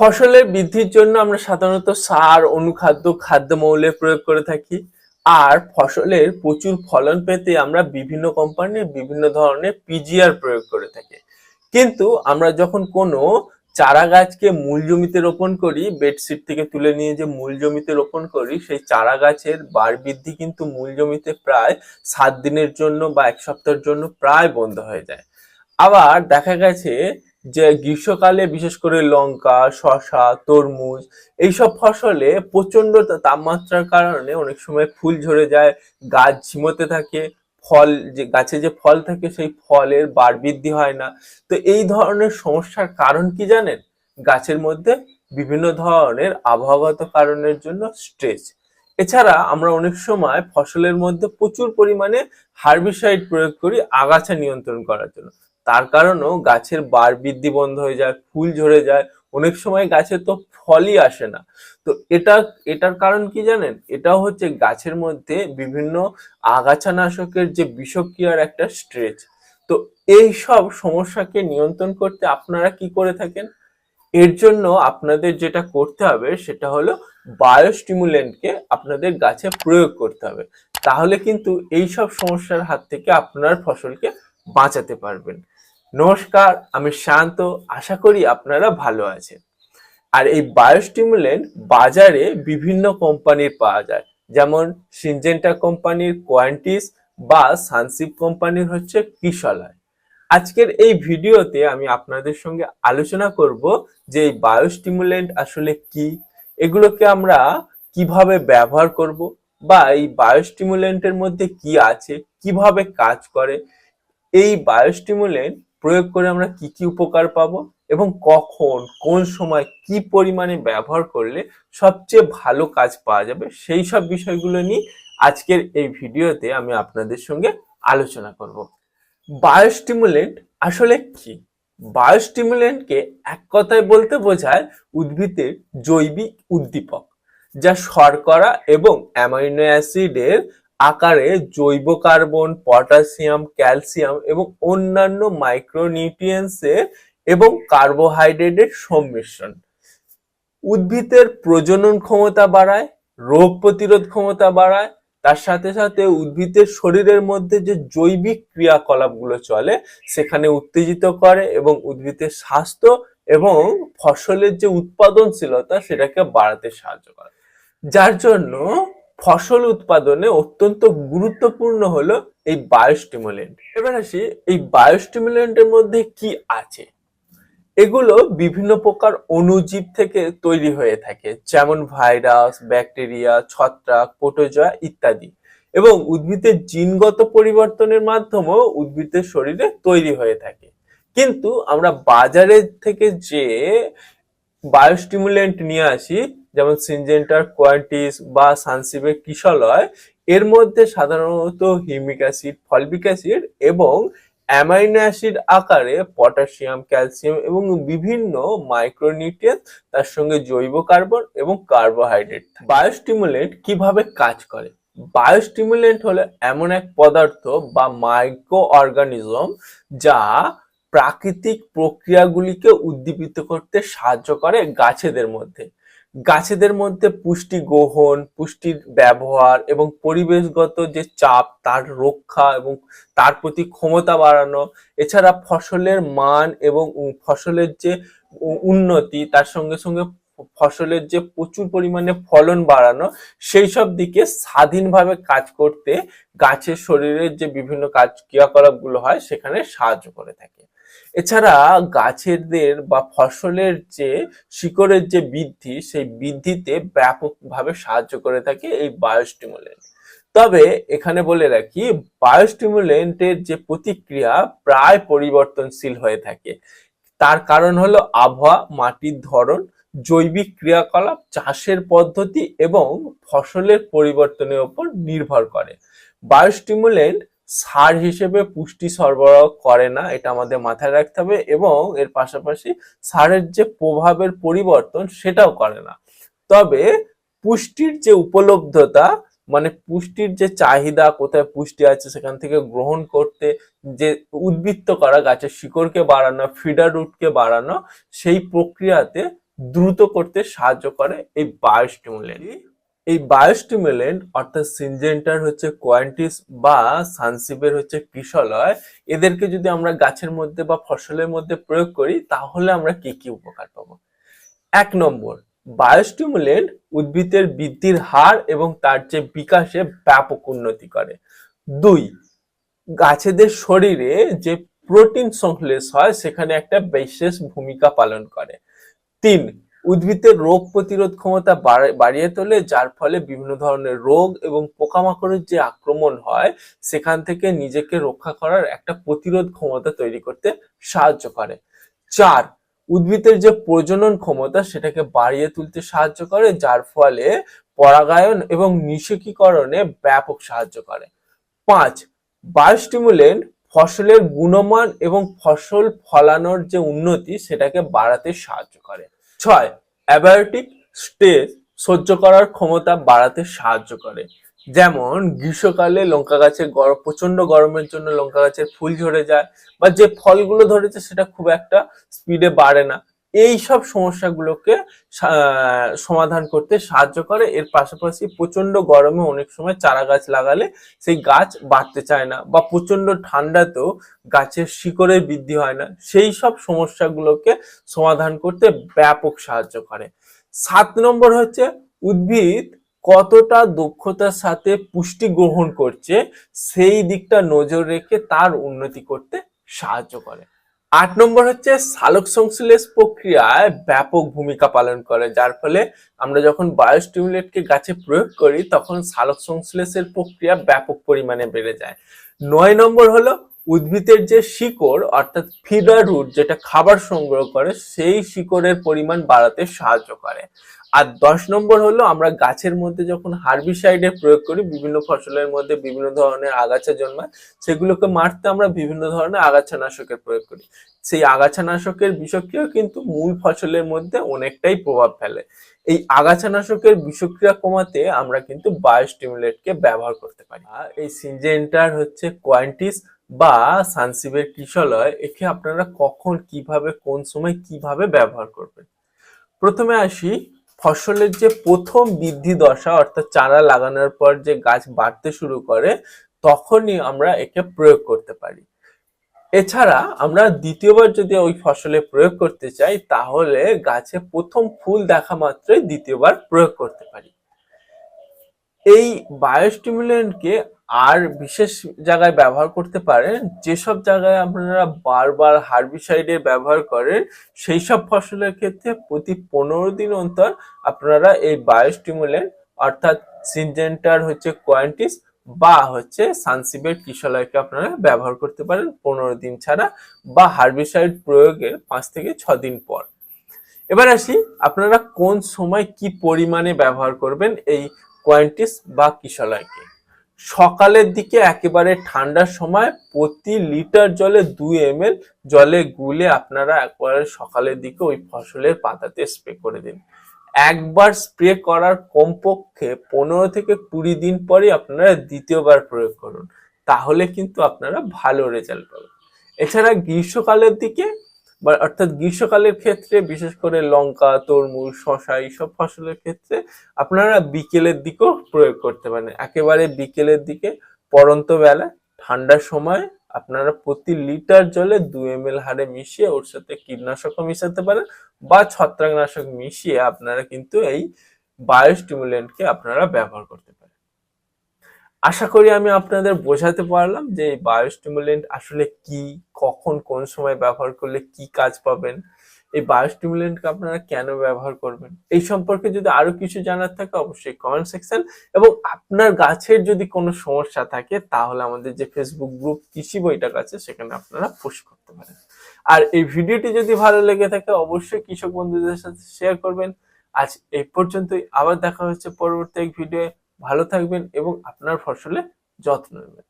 ফসলের বৃদ্ধির জন্য আমরা সাধারণত সার, অনুখাদ্য, খাদ্যমৌলের প্রয়োগ করে থাকি। আর ফসলের প্রচুর ফলন পেতে আমরা বিভিন্ন কোম্পানির বিভিন্ন ধরনের পিজিআর প্রয়োগ করে থাকি। কিন্তু আমরা যখন কোনো চারা গাছকে মূল জমিতে রোপণ করি বেডশিট থেকে তুলে নিয়ে যে মূল জমিতে রোপণ করি, সেই চারা গাছের বার বৃদ্ধি কিন্তু মূল জমিতে প্রায় সাত দিনের জন্য বা এক সপ্তাহের জন্য প্রায় বন্ধ হয়ে যায়। আবার দেখা গেছে যে গ্রীষ্মকালে বিশেষ করে লঙ্কা শশা তরমুজ এইসব ফসলে প্রচণ্ড তাপমাত্রার কারণে অনেক সময় ফুল ঝরে যায়, গাছ ঝিমোতে থাকে, ফল যে গাছে যে ফল থাকে সেই ফলের বার বৃদ্ধি হয় না। তো এই ধরনের সমস্যার কারণ কি জানেন? গাছের মধ্যে বিভিন্ন ধরনের আবহাওয়াগত কারণের জন্য স্ট্রেস এছাড়া আমরা অনেক সময় ফসলের মধ্যে প্রচুর পরিমাণে হার্বিসাইড প্রয়োগ করি আগাছা নিয়ন্ত্রণ করার জন্য। তার কারণেও গাছের বার বৃদ্ধি বন্ধ হয়ে যায়, ফুল ঝরে যায়, অনেক সময় গাছে তো ফলই আসে না। তো এটা, এটার কারণ কি জানেন? এটাও হচ্ছে গাছের মধ্যে বিভিন্ন আগাছানাশকের যে বিষক্রিয়ার একটা স্ট্রেচ। তো এই সব সমস্যাকে নিয়ন্ত্রণ করতে আপনারা কি করে থাকেন? এর জন্য আপনাদের যেটা করতে হবে সেটা হলো বায়োস্টিমুলেন্টকে আপনাদের গাছে প্রয়োগ করতে হবে। তাহলে কিন্তু এই সব সমস্যার হাত থেকে আপনার ফসলকে বাঁচাতে পারবেন। নমস্কার, আমি শান্ত। আশা করি আপনারা ভালো আছেন। আর এই বায়োস্টিমুলেন্ট বাজারে বিভিন্ন কোম্পানির পাওয়া যায়। যেমন সিনজেন্টা কোম্পানির কোয়ান্টিস বা সানসিপ কোম্পানির হচ্ছে কিশলয় আজকের এই ভিডিওতে আমি আপনাদের সঙ্গে আলোচনা করব যে এই বায়োস্টিমুলেন্ট আসলে কি, এগুলোকে আমরা কীভাবে ব্যবহার করব বা এই বায়োস্টিমুলেন্টের মধ্যে কি আছে, কীভাবে কাজ করে। এই বায়োস্টিমুলেন্ট প্রয়োগ করে আমরা কি কি উপকার পাবো এবং কখন, কোন সময় কি পরিমাণে ব্যবহার করলে সবচেয়ে ভালো কাজ পাওয়া যাবে, সেই সব বিষয়গুলো নিয়ে আজকের এই ভিডিওতে আমি আপনাদের সঙ্গে আলোচনা করব। বায়োস্টিমুলেন্ট আসলে কি? বায়োস্টিমুলেন্টকে এক কথায় বলতে বোঝায় উদ্ভিদের জৈবিক উদ্দীপক, যা শর্করা এবং অ্যামাইনো অ্যাসিডের আকারে জৈব কার্বন, পটাশিয়াম, ক্যালসিয়াম এবং অন্যান্য মাইক্রোনিউট্রিয়েন্টসের এবং কার্বোহাইড্রেটের সংমিশ্রণ উদ্ভিদের প্রজনন ক্ষমতা বাড়ায়, রোগ প্রতিরোধ ক্ষমতা বাড়ায়, তার সাথে সাথে উদ্ভিদের শরীরের মধ্যে যে জৈবিক ক্রিয়াকলাপগুলো চলে, সেখানে উত্তেজিত করে এবং উদ্ভিদের স্বাস্থ্য এবং ফসলের যে উৎপাদনশীলতা, সেটাকে বাড়াতে সাহায্য করে। যার জন্য ফসল উৎপাদনে অত্যন্ত গুরুত্বপূর্ণ হলো এই বায়োস্টিমুলেন্ট এবার আসি, এই বায়োস্টিমুলেন্টের মধ্যে কি আছে? এগুলো বিভিন্ন প্রকার অণুজীব থেকে তৈরি হয়ে থাকে, যেমন ভাইরাস, ব্যাকটেরিয়া, ছত্রাক, প্রোটোজোয়া ইত্যাদি। এবং উদ্ভিদের জিনগত পরিবর্তনের মাধ্যমেও উদ্ভিদের শরীরে তৈরি হয়ে থাকে। কিন্তু আমরা বাজারের থেকে যে বায়োস্টিমুলেন্ট নিয়ে আসি যেমন সিনজেন্টার, কোয়ান্টিস বা সানসিবের কিশলয়, এর মধ্যে সাধারণত হিমিক অ্যাসিড, ফলবিক অ্যাসিড এবং অ্যামাইনো অ্যাসিড আকারে পটাশিয়াম, ক্যালসিয়াম এবং বিভিন্ন মাইক্রোনিউট্রিয়েন্ট তার সঙ্গে জৈব কার্বন এবং কার্বোহাইড্রেট বায়োস্টিমুলেন্ট কীভাবে কাজ করে? বায়োস্টিমুলেন্ট হলো এমন এক পদার্থ বা মাইক্রো অর্গানিজম যা প্রাকৃতিক প্রক্রিয়াগুলিকে উদ্দীপিত করতে সাহায্য করে গাছেদের মধ্যে। গাছেদের মধ্যে পুষ্টি গ্রহণ, পুষ্টির ব্যবহার এবং পরিবেশগত যে চাপ, তার রক্ষা এবং তার প্রতি ক্ষমতা বাড়ানো, এছাড়া ফসলের মান এবং ফসলের যে উন্নতি, তার সঙ্গে সঙ্গে ফসলের যে প্রচুর পরিমাণে ফলন বাড়ানো, সেই সব দিকে স্বাধীনভাবে কাজ করতে গাছের শরীরের যে বিভিন্ন কাজ ক্রিয়াকলাপগুলো হয়, সেখানে সাহায্য করে থাকে। এছাড়া গাছেদের বা ফসলের যে শিকড়ের যে বৃদ্ধি, সেই বৃদ্ধিতে ব্যাপকভাবে সাহায্য করে থাকে এই বায়োস্টিমুলেন্ট। তবে এখানে বলে রাখি, বায়োস্টিমুলেন্টের যে প্রতিক্রিয়া প্রায় পরিবর্তনশীল হয়ে থাকে। তার কারণ হলো আবহাওয়া, মাটির ধরন জৈবিক ক্রিয়াকলাপ চাষের পদ্ধতি এবং ফসলের পরিবর্তনের উপর নির্ভর করে। বায়োস্টিমুলেন্ট সার হিসেবে পুষ্টি সরবরাহ করে না, এটা আমাদের মাথায় রাখতে হবে এবং এর পাশাপাশি সারের যে প্রভাবের পরিবর্তন সেটাও করে না। তবে পুষ্টির যে উপলব্ধতা মানে পুষ্টির যে চাহিদা, কোথায় পুষ্টি আছে সেখান থেকে গ্রহণ করতে, যে উদ্বৃত্ত করা গাছের শিকড়কে বাড়ানো, ফিডার রুটকে বাড়ানো, সেই প্রক্রিয়াতে দ্রুত করতে সাহায্য করে এই বায়োস্টিমুলেন্ট এই বায়োস্টিমুলেন্ট অর্থাৎ সিনজেন্টার হচ্ছে কোয়ান্টিস বা সানসিবের হচ্ছে কিশলয় এদেরকে যদি আমরা গাছের মধ্যে বা ফসলের মধ্যে প্রয়োগ করি তাহলে আমরা কি কি উপকার পাবো? এক নম্বর বায়োস্টিমুলেন্ট উদ্ভিদের বৃদ্ধির হার এবং তার যে বিকাশে ব্যাপক উন্নতি করে। দুই গাছেদের শরীরে যে প্রোটিন সংশ্লেষ হয় সেখানে একটা বিশেষ ভূমিকা পালন করে। তিন, উদ্ভিদের রোগ প্রতিরোধ ক্ষমতা বাড়া- বাড়িয়ে তোলে, যার ফলে বিভিন্ন ধরনের রোগ এবং পোকামাকড়ের যে আক্রমণ হয়, সেখান থেকে নিজেকে রক্ষা করার একটা প্রতিরোধ ক্ষমতা তৈরি করতে সাহায্য করে। চার, উদ্ভিদের যে প্রজনন ক্ষমতা, সেটাকে বাড়িয়ে তুলতে সাহায্য করে, যার ফলে পরাগায়ন এবং নিষেকীকরণে ব্যাপক সাহায্য করে। পাঁচ, বায়োস্টিমুলেন্ট ফসলের গুণমান এবং ফসল ফলানোর যে উন্নতি, সেটাকে বাড়াতে সাহায্য করে। ছয়, অ্যাবায়োটিক স্টেজ সহ্য করার ক্ষমতা বাড়াতে সাহায্য করে। যেমন, গ্রীষ্মকালে লঙ্কা গাছের গরম প্রচণ্ড গরমের জন্য লঙ্কা গাছের ফুল ঝরে যায় বা যে ফলগুলো ধরেছে, সেটা খুব একটা স্পিডে বাড়ে না। এই সব সমস্যাগুলোকে সমাধান করতে সাহায্য করে। এর পাশাপাশি প্রচণ্ড গরমে অনেক সময় চারা গাছ লাগালে সেই গাছ বাড়তে চায় না বা প্রচণ্ড ঠান্ডাতেও গাছের শিকড়ের বৃদ্ধি হয় না। সেই সব সমস্যাগুলোকে সমাধান করতে ব্যাপক সাহায্য করে। সাত নম্বর হচ্ছে উদ্ভিদ কতটা দক্ষতার সাথে পুষ্টি গ্রহণ করছে, সেই দিকটা নজর রেখে তার উন্নতি করতে সাহায্য করে। আট নম্বর হচ্ছে সালোক সংশ্লেষ প্রক্রিয়ায় ব্যাপক ভূমিকা পালন করে, যার ফলে আমরা যখন বায়োস্টিমুলেটকে গাছে প্রয়োগ করি, তখন সালোক সংশ্লেষের প্রক্রিয়া ব্যাপক পরিমাণে বেড়ে যায়। নয় নম্বর হলো উদ্ভিদের যে শিকড়, অর্থাৎ ফিডার রুট, যেটা খাবার সংগ্রহ করে, সেই শিকড়ের পরিমাণ বাড়াতে সাহায্য করে। আর দশ নম্বর হলো আমরা গাছের মধ্যে যখন হার্বিসাইডের প্রয়োগ করি, বিভিন্ন ফসলের মধ্যে বিভিন্ন ধরনের আগাছা জন্মায়, সেগুলোকে মারতে আমরা বিভিন্ন ধরনের আগাছানাশকের প্রয়োগ করি। সেই আগাছানাশকের বিষক্রিয়া কিন্তু মূল ফসলের মধ্যে অনেকটাই প্রভাব ফেলে। এই আগাছানাশকের বিষক্রিয়া কমাতে আমরা কিন্তু বায়োস্টিমুলেটকে ব্যবহার করতে পারি। আর এই সিনজেন্টার হচ্ছে কোয়ান্টিস বা সানসিবের কিশলয় একে আপনারা কখন, কীভাবে, কোন সময়, কীভাবে ব্যবহার করবেন? প্রথমে আসি ফসলের যে প্রথম বৃদ্ধি দশা, অর্থাৎ চারা লাগানোর পর যে গাছ বাড়তে শুরু করে, তখনই আমরা একে প্রয়োগ করতে পারি। এছাড়া আমরা দ্বিতীয়বার যদি ওই ফসলে প্রয়োগ করতে চাই, তাহলে গাছে প্রথম ফুল দেখা মাত্রই দ্বিতীয়বার প্রয়োগ করতে পারি। এই বায়োস্টিমুলেন্টকে আর বিশেষ জায়গায় ব্যবহার করতে পারেন, যেসব জায়গায় আপনারা বারবার হার্বিসাইডের ব্যবহার করেন সেই সব ফসলের ক্ষেত্রে প্রতি পনেরো দিন অন্তর আপনারা এই বায়োস্টিমুলেন্ট অর্থাৎ সিনজেন্টার হচ্ছে কোয়ান্টিস বা হচ্ছে সানসিবের কিশলয়কে আপনারা ব্যবহার করতে পারেন পনেরো দিন ছাড়া বা হার্বিসাইড প্রয়োগের পাঁচ থেকে ছ দিন পর। এবার আসি, আপনারা কোন সময় কি পরিমাণে ব্যবহার করবেন? এই কোয়ান্টিস বা কিশলয়কে সকালের দিকে একেবারে ঠান্ডার সময় প্রতি লিটার জলে দুই এম জলে গুলে আপনারা একবারে সকালের দিকে ওই ফসলের পাতাতে স্প্রে করে দিন। একবার স্প্রে করার কমপক্ষে পনেরো থেকে কুড়ি দিন পরে আপনারা দ্বিতীয়বার প্রয়োগ করুন। তাহলে কিন্তু আপনারা ভালো রেজাল্ট পাবেন। এছাড়া গ্রীষ্মকালের দিকে বা অর্থাৎ গ্রীষ্মকালের ক্ষেত্রে, বিশেষ করে লঙ্কা, তরমুজ, শশা, এইসব ফসলের ক্ষেত্রে আপনারা বিকেলের দিকেও প্রয়োগ করতে পারেন। একেবারে বিকেলের দিকে, পরন্ত বেলায় ঠান্ডার সময় আপনারা প্রতি লিটার জলে দু এম এল হারে মিশিয়ে ওর সাথে কীটনাশকও মিশাতে পারেন বা ছত্রাকনাশক মিশিয়ে আপনারা কিন্তু এই বায়োস্টিমুলেন্টকে আপনারা ব্যবহার করতে পারেন। আশা করি আমি আপনাদের বোঝাতে পারলাম যে এই বায়োস্টিমুলেন্ট আসলে কি, কখন, কোন সময় ব্যবহার করলে কি কাজ পাবেন। এই বায়োস্টিমুলেন্টকে আপনারা কেন ব্যবহার করবেন? এই সম্পর্কে যদি আরও কিছু জানার থাকে অবশ্যই কমেন্ট সেকশন এবং আপনার গাছের যদি কোনো সমস্যা থাকে তাহলে আমাদের যে ফেসবুক গ্রুপ কৃষি বইটাক আছে সেখানে আপনারা পোস্ট করতে পারেন। আর এই ভিডিওটি যদি ভালো লেগে থাকে অবশ্যই কৃষক বন্ধুদের সাথে শেয়ার করবেন। আজ এই পর্যন্তই, আবার দেখা হচ্ছে পরবর্তী এক ভিডিও ভালো থাকবেন এবং আপনার ফসলে যত্ন নেবেন।